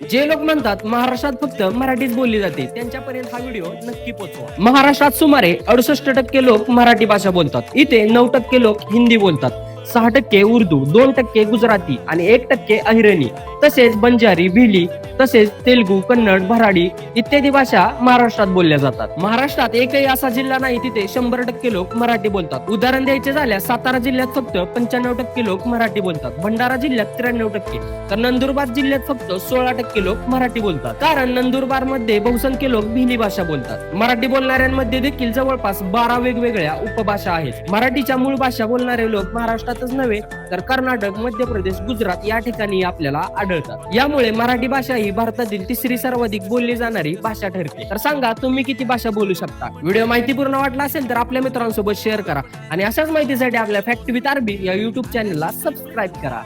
जे लोक म्हणतात महाराष्ट्रात फक्त मराठीच बोलली जाते त्यांच्यापर्यंत हा व्हिडिओ नक्की पोहोचवा महाराष्ट्रात सुमारे अडुसष्ट टक्के लोक मराठी भाषा बोलतात. इथे नऊ टक्के लोक हिंदी बोलतात. सहा टक्के उर्दू दोन टक्के गुजराती आणि एक टक्के अहिरणी. तसेच बंजारी भिली तसेच तेलगू कन्नड भराडी इत्यादी भाषा महाराष्ट्रात बोलल्या जातात. महाराष्ट्रात एकही असा जिल्हा नाही तिथे शंभर टक्के लोक मराठी बोलतात. उदाहरण द्यायचे झाल्यास सातारा जिल्ह्यात फक्त पंच्याण्णव टक्के लोक मराठी बोलतात. भंडारा जिल्ह्यात त्र्याण्णव टक्के तर नंदुरबार जिल्ह्यात फक्त सोळा टक्के लोक मराठी बोलतात. कारण नंदुरबारमध्ये बहुसंख्य लोक भिली भाषा बोलतात. मराठी बोलणाऱ्यांमध्ये देखील जवळपास बारा वेगवेगळ्या उपभाषा आहेत. मराठीच्या मूळ भाषा बोलणारे लोक महाराष्ट्रातच नव्हे तर कर्नाटक मध्य प्रदेश गुजरात या ठिकाणी आपल्याला आढळतात. यामुळे मराठी भाषा ही भारतातील तिसरी सर्वाधिक बोलली जाणारी भाषा ठरते. तर सांगा तुम्ही किती भाषा बोलू शकता? व्हिडिओ माहितीपूर्ण वाटला असेल तर आपल्या मित्रांसोबत शेअर करा. आणि अशाच माहितीसाठी आपल्या फॅक्ट विथ आरबी या युट्यूब चॅनलला सबस्क्राईब करा.